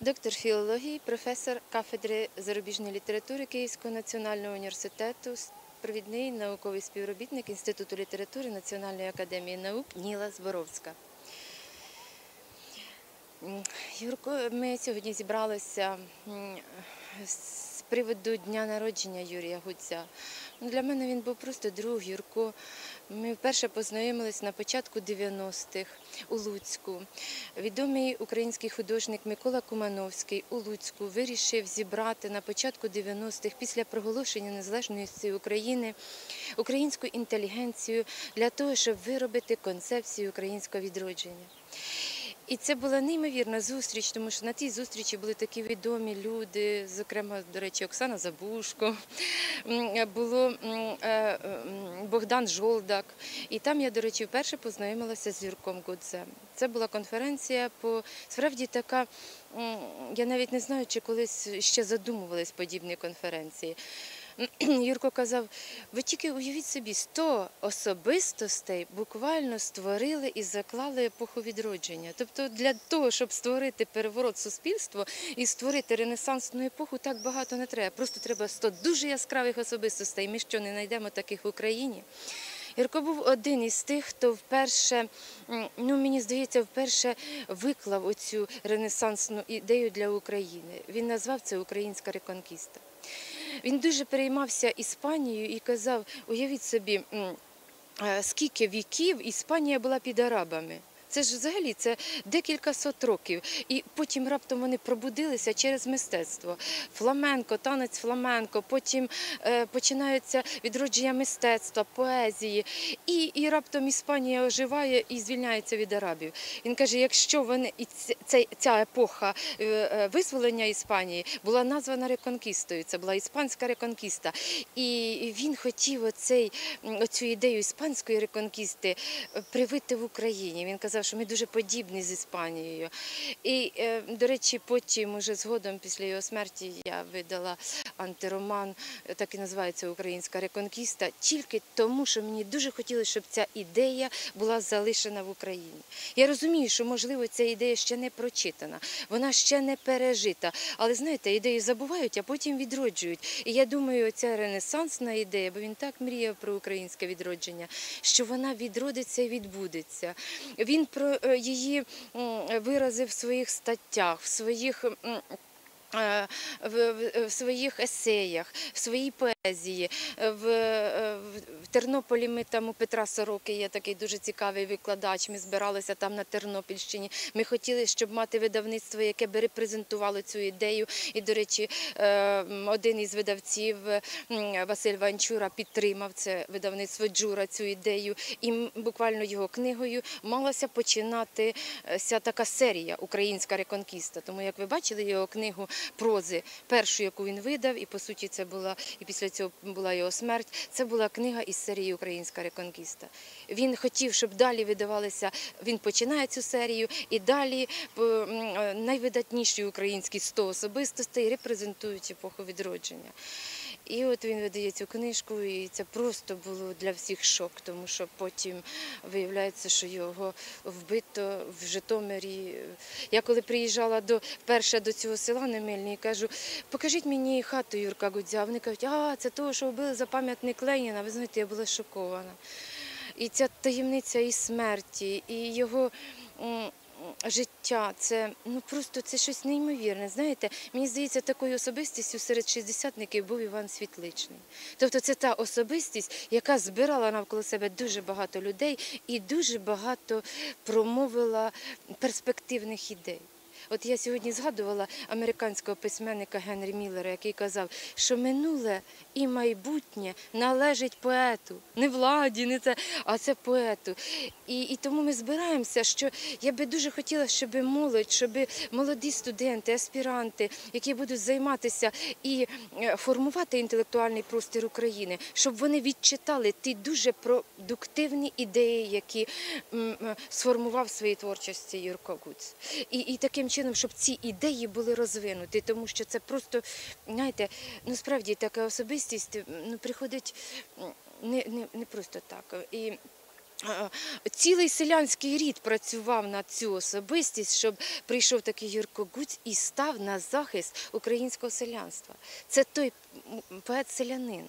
доктор філології, професор кафедри зарубіжної літератури Київського національного університету, провідний науковий співробітник Інституту літератури Національної академії наук Ніла Зборовська. Юрко, ми сьогодні зібралися з приводу дня народження Юрія Гудзя. Ну, Для мене він був просто друг Юрко. Ми вперше познайомились на початку 90-х у Луцьку. Відомий український художник Микола Кумановський у Луцьку вирішив зібрати на початку 90-х після проголошення незалежності України українську інтелігенцію для того, щоб виробити концепцію українського відродження. І це була неймовірна зустріч, тому що на тій зустрічі були такі відомі люди, зокрема, до речі, Оксана Забушко, було е, Богдан Жолдак. І там я, до речі, вперше познайомилася з Юрком Гудзем. Це була конференція по справді така. Я навіть не знаю, чи колись ще задумувались подібні конференції. Юрко казав, ви тільки уявіть собі, 100 особистостей буквально створили і заклали епоху відродження. Тобто для того, щоб створити переворот суспільства і створити ренесансну епоху, так багато не треба. Просто треба 100 дуже яскравих особистостей. Ми що не знайдемо таких в Україні. Юрко був один із тих, хто вперше, ну мені здається, вперше виклав оцю ренесансну ідею для України. Він назвав це Українська реконкіста. Він дуже переймався Іспанією і казав: уявіть собі, е, скільки віків Іспанія була під арабами. Це ж взагалі це декілька сот років. І потім раптом вони пробудилися через мистецтво. Фламенко, танець фламенко, потім е, починається відродження мистецтва, поезії. І, і раптом Іспанія оживає і звільняється від арабів. Він каже: якщо вони і ц- цей- ця епоха е, е, визволення Іспанії була названа реконкістою, це була іспанська реконкіста. І він хотів оцей, оцю ідею іспанської реконкісти е, привити в Україні. Він казав, що ми дуже подібні з Іспанією. І, е, до речі, потім, уже згодом, після його смерті, я видала антироман, е, так і називається Українська реконкіста, тільки тому, що мені дуже хотілося, щоб ця ідея була залишена в Україні. Я розумію, що можливо ця ідея ще не прочитана, вона ще не пережита. Але знаєте, ідеї забувають, а потім відроджують. І я думаю, ця ренесансна ідея, бо він так мріяв про українське відродження, що вона відродиться і відбудеться. Він про е, її вирази в своїх статтях, в своїх. е, в своїх есеях, в своїй поезії. В, е, в, Тернополі ми там у Петра Сороки є такий дуже цікавий викладач. Ми збиралися там на Тернопільщині. Ми хотіли, щоб мати видавництво, яке би репрезентувало цю ідею. І, до речі, е, один із видавців Василь Ванчура підтримав це видавництво Джура цю ідею. І буквально його книгою малася починатися така серія Українська реконкіста. Тому, як ви бачили його книгу прози, першу, яку він видав, і по суті це була і після цього була його смерть. Це була книга із серії Українська реконкіста. Він хотів, щоб далі видавалися. Він починає цю серію, і далі м, е, найвидатніші українські 100 особистостей репрезентують епоху відродження. І от він видає цю книжку, і це просто було для всіх шок, тому що потім виявляється, що його вбито в Житомирі. Я коли приїжджала до вперше до цього села Немельні, кажу, покажіть мені хату Юрка Гудзя. Вони кажуть, а це того, що вбили за пам'ятник Леніна. Ви знаєте, я була шокована. І ця таємниця і смерті, і його. Життя, це ну просто це щось неймовірне. Знаєте, мені здається, такою особистістю серед шістдесятників був Іван Світличний. Тобто, це та особистість, яка збирала навколо себе дуже багато людей і дуже багато промовила перспективних ідей. От я сьогодні згадувала американського письменника Генрі Міллера, який казав, що минуле і майбутнє належить поету, не владі, не це, а це поету. І, і тому ми збираємося, що я би дуже хотіла, щоб молодь, щоб молоді студенти, аспіранти, які будуть займатися і е, формувати інтелектуальний простір України, щоб вони відчитали ті дуже продуктивні ідеї, які сформував в своїй творчості Юрко Гуц. І, і таким чином, щоб ці ідеї були розвинуті, тому що це просто, знаєте, ну справді така особистість ну, приходить не, не, не просто так. І цілий селянський рід працював на цю особистість, щоб прийшов такий Юрко Гуць і став на захист українського селянства. Це той поет-селянин.